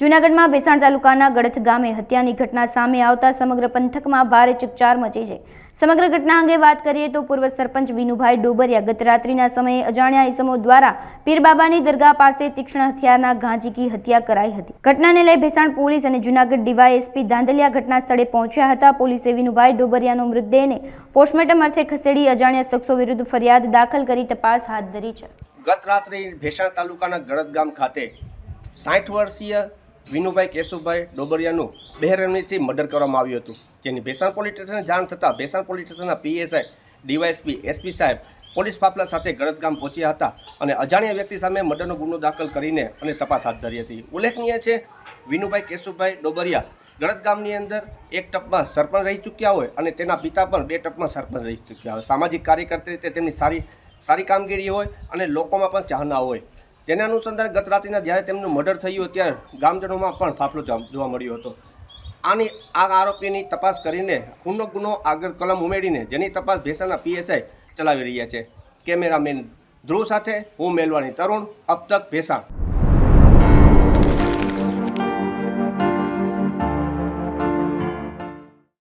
જૂનાગઢમાં ભેસાણ તાલુકાના ગળથ ગામે હત્યાની ઘટના સામે આવતા સમગ્ર પંથકમાં ભારે ચકચાર મચી છે. સમગ્ર ઘટના અંગે વાત કરીએ તો પૂર્વ સરપંચ વિનુભાઈ ડોબરિયા ગત રાત્રિના સમયે અજાણ્યા ઇસમો દ્વારા પીરબાબાની દરગાહ પાસે તીક્ષ્ણ હથિયારના ગાંજીકી હત્યા કરાઈ હતી. ઘટનાને લઈ ભેસાણ પોલીસ અને જૂનાગઢ ડીવાયએસપી દાંદલિયા ઘટના સ્થળે પહોંચ્યા હતા. પોલીસે વિનુભાઈ ડોબરિયાનો મૃતદેહને પોસ્ટમોર્ટમ અર્થે ખસેડી અજાણ્યા શખ્સો વિરુદ્ધ ફરિયાદ દાખલ કરી તપાસ હાથ ધરી છે. ગત રાત્રે ભેસાણ તાલુકાના ગળદ ખાતે સાઠ વર્ષીય વિનુભાઈ કેશુભાઈ ડોબરિયાનું બેરહમીથી મર્ડર કરવામાં આવ્યું હતું, જેની ભેસાણ પોલીસ સ્ટેશનને જાણ થતાં ભેસાણ પોલીસ સ્ટેશનના પીએસઆઈ, ડીવાયએસપી, એસપી સાહેબ, પોલીસ પાપલા સાથે ગળતગામ પહોંચ્યા હતા અને અજાણ્યા વ્યક્તિ સામે મર્ડરનો ગુનો દાખલ કરીને અને તપાસ હાથ ધરી હતી. ઉલ્લેખનીય છે, વિનુભાઈ કેશુભાઈ ડોબરિયા ગળતગામની અંદર એક ટપમાં સરપંચ રહી ચૂક્યા હોય અને તેના પિતા પણ બે ટપમાં સરપંચ રહી ચૂક્યા હોય. સામાજિક કાર્યકર્તા રીતે તેમની સારી સારી કામગીરી હોય અને લોકોમાં પણ ચાહના હોય. તેના અનુસંધાને ગત રાત્રિના જ્યારે તેમનું મર્ડર થયું ત્યારે ગામજનોમાં પણ ફાફલો જોવા મળ્યો હતો. આની આ આરોપીની તપાસ કરીને ખૂનનો ગુનો આગળ કલમ ઉમેરીને જેની તપાસ ભેસાના પીએસઆઈ ચલાવી રહ્યા છે. કેમેરામેન ધ્રુવ સાથે હું મેલવાણી તરુણ અબ તક ભેસાણ.